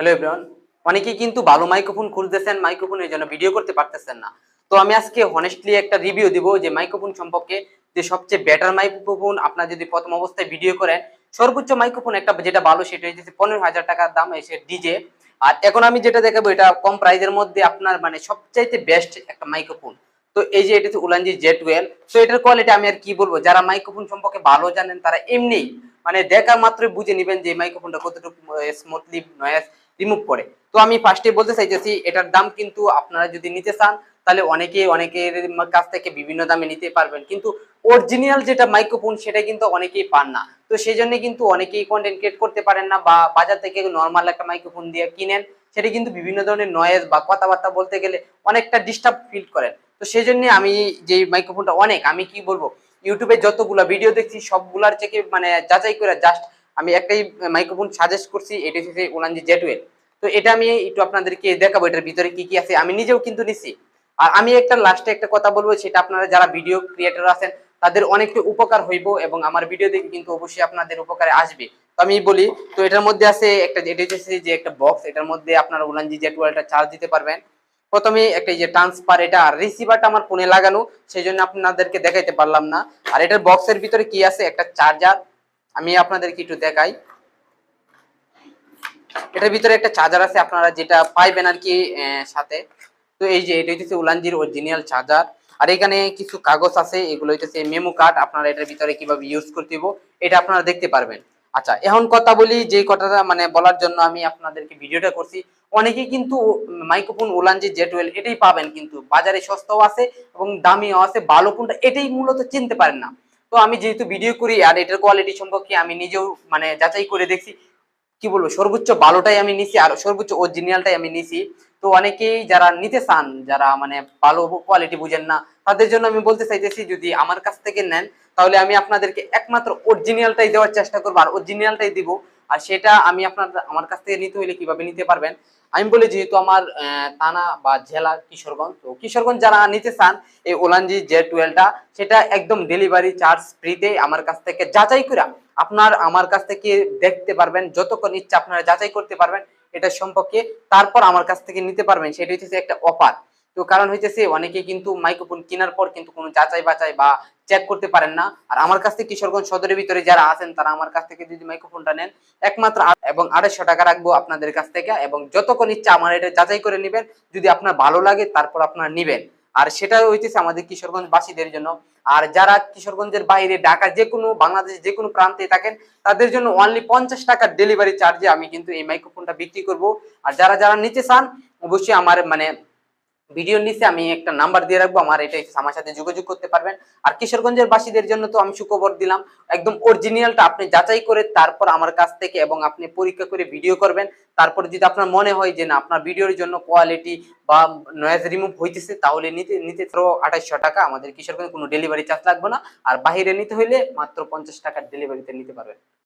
Hello everyone অনেকেই কিন্তু ভালো মাইক্রোফোন খুঁজতেছেন মাইক্রোফোনের জন্য ভিডিও করতে পারতেছেন না। তো আমি আজকে হনেস্টলি একটা রিভিউ দিব যে মাইক্রোফোন সম্পর্কে যে সবচেয়ে বেটার মাইক্রোফোন আপনার যদি প্রথম অবস্থায় ভিডিও করেন, সর্বোচ্চ মাইক্রোফোন একটা যেটা ভালো, সেটা হচ্ছে পনেরো হাজার টাকার দাম এসে ডিজে আর এখন আমি যেটা দেখাবো, এটা কম প্রাইজের মধ্যে আপনার মানে সবচাইতে বেস্ট একটা মাইক্রোফোন তো এই যে এটা হচ্ছে উলানজি জে টুয়েলভ তো এটার কোয়ালিটি আমি আর কি বলব? যারা মাইক্রোফোন সম্পর্কে ভালো জানেন, তারা এমনি মানে দেখা মাত্রই বুঝে নেবেন যে মাইক্রোফোনটা কতটুকু স্মুথলি নয়েস রিমুভ করে। তো আমি ফার্স্টে বলতে চাইতেছি, এটার দাম কিন্তু আপনারা যদি নিতে চান, তাহলে অনেকে, অনেকের কাছ থেকে বিভিন্ন দামে নিতে পারবেন। কিন্তু অরিজিনাল যেটা মাইক্রোফোন সেটা কিন্তু অনেকেই পান না। তো সেই জন্য কিন্তু অনেকেই কন্টেন্ট ক্রিয়েট করতে পারেন না বা বাজার থেকে নর্মাল একটা মাইক্রোফোন দিয়ে কিনেন, সেটা কিন্তু বিভিন্ন ধরনের নয়েজ বা কথাবার্তা বলতে গেলে অনেকটা ডিস্টার্ব ফিল করেন। তো সেই জন্য আমি যে মাইক্রোফোনটা অনেক, আমি কি বলব ইউটিউবে যতগুলা ভিডিও দেখছি, সবগুলার থেকে মানে যাচাই করে জাস্ট আমি একটাই মাইক্রোফোন সাজেস্ট করছি, এটা হচ্ছে ওলানজি জেটওয়েল তো এটা আমি একটু আপনাদেরকে দেখাবো, এটার ভিতরে কি কি আছে। আমি নিজেও কিন্তু নিছি। আর আমি একটা লাস্টে একটা কথা বলব, সেটা আপনারা যারা ভিডিও ক্রিয়েটর আছেন, তাদের অনেকটা উপকার হইব এবং আমার ভিডিও দেখে কিন্তু অবশ্যই আপনাদের উপকারে আসবে। তো আমি বলি, তো এটার মধ্যে আছে একটা, এটা হচ্ছে যে একটা বক্স এটার মধ্যে আপনারা উলানজি জেট ওয়ালটা চার্জ দিতে পারবেন। প্রথমে একটা যে ট্রান্সফার এটা আর রিসিভারটা আমার ফোনে লাগানো, সেই জন্য আপনাদেরকে দেখাইতে পারলাম না। আর এটার বক্সের ভিতরে কি আছে? একটা চার্জার আমি আপনাদেরকে একটু দেখাই। এটার ভিতরে একটা চার্জার আছে, আপনারা যেটা পাইবেন আর কি সাথে। তো এই যে এটা হচ্ছে উলানজির অরিজিনাল চার্জার আর এখানে কিছু কাগজ আছে, এগুলো হইতেছে মেমো কার্ড আপনারা এটার ভিতরে কীভাবে ইউজ করতে এটা আপনারা দেখতে পারবেন। আচ্ছা এখন কথা বলি যে কথাটা মানে বলার জন্য আমি আপনাদেরকে ভিডিওটা করছি। অনেকেই কিন্তু মাইক্রোফোন ওলানজি জে ওয়েল এটাই পাবেন, কিন্তু বাজারে সস্তাও আছে এবং দামিও আছে, ভালো কোনটা এটাই মূলত চিনতে পারেন না। তো আমি যেহেতু ভিডিও করি আর এটার কোয়ালিটি সম্পর্কে আমি নিজেও মানে যাচাই করে দেখছি, কি বলব, সর্বোচ্চ ভালোটাই আমি নিছি আর সর্বোচ্চ অরিজিনালটাই আমি নিছি। তো অনেকেই যারা নিতে চান, যারা মানে ভালো কোয়ালিটি বুঝেন না, তাদের জন্য আমি বলতে চাইতেছি যদি আমার কাছ থেকে নেন, তাহলে আমি আপনাদেরকে একমাত্র অরিজিনালটাই দেওয়ার চেষ্টা করব আর অরিজিনালটাই দিব। আর সেটা আমি আপনার, আমার কাছ থেকে নিতে হইলে কীভাবে নিতে পারবেন? আমি বলি যেহেতু আমার থানা বা জেলা কিশোরগঞ্জ, তো কিশোরগঞ্জ যারা নিতে চান, এই ওলানজি জে টুয়েলভটা, সেটা একদম ডেলিভারি চার্জ ফ্রিতে আমার কাছ থেকে যাচাই করে আপনার, আমার কাছ থেকে দেখতে পারবেন, যতক্ষণ ইচ্ছা আপনারা যাচাই করতে পারবেন, এটা সম্পর্কে। তারপর আমার কাছ থেকে নিতে পারবেন, সেটা হচ্ছে একটা অফার তো কারণ হইতেছে অনেকে কিন্তু মাইক্রোফোন কেনার পর কিন্তু কোনো যাচাই বাছাই বা চেক করতে পারেন না। আর আমার কাছ থেকে কিশোরগঞ্জ সদরের ভিতরে যারা আছেন, তারা আমার কাছ থেকে যদি মাইক্রোফোনটা নেন, একমাত্র এবং আড়াইশো টাকা রাখব আপনাদের কাছ থেকে এবং যতক্ষণ ইচ্ছা আমার এটা যাচাই করে নেবেন, যদি আপনার ভালো লাগে তারপর আপনারা নিবেন। আর সেটা হইতেছে আমাদের কিশোরগঞ্জ বাসীদের জন্য। আর যারা কিশোরগঞ্জের বাইরে ঢাকা যে কোনো বাংলাদেশ যে কোনো প্রান্তে থাকেন, তাদের জন্য অনলি পঞ্চাশ টাকার ডেলিভারি চার্জে আমি কিন্তু এই মাইক্রোফোনটা বিক্রি করব। আর যারা যারা নিতে চান, অবশ্যই আমার মানে ভিডিওর নিচে আমি একটা নাম্বার দিয়ে রাখব, আমার এটা আমার সাথে যোগাযোগ করতে পারবেন। আর কিশোরগঞ্জের বাসীদের জন্য তো আমি সুখবর দিলাম, একদম অরিজিনালটা আপনি যাচাই করে তারপর আমার কাছ থেকে এবং আপনি পরীক্ষা করে ভিডিও করবেন। তারপর যদি আপনার মনে হয় যে না, আপনার ভিডিওর জন্য কোয়ালিটি বা নয়েজ রিমুভ হইতেছে, তাহলে নিতে নিতে আঠাইশশো টাকা। আমাদের কিশোরগঞ্জ কোনো ডেলিভারি চার্জ লাগবে না। আর বাইরে নিতে হইলে মাত্র পঞ্চাশ টাকার ডেলিভারিতে নিতে পারবেন।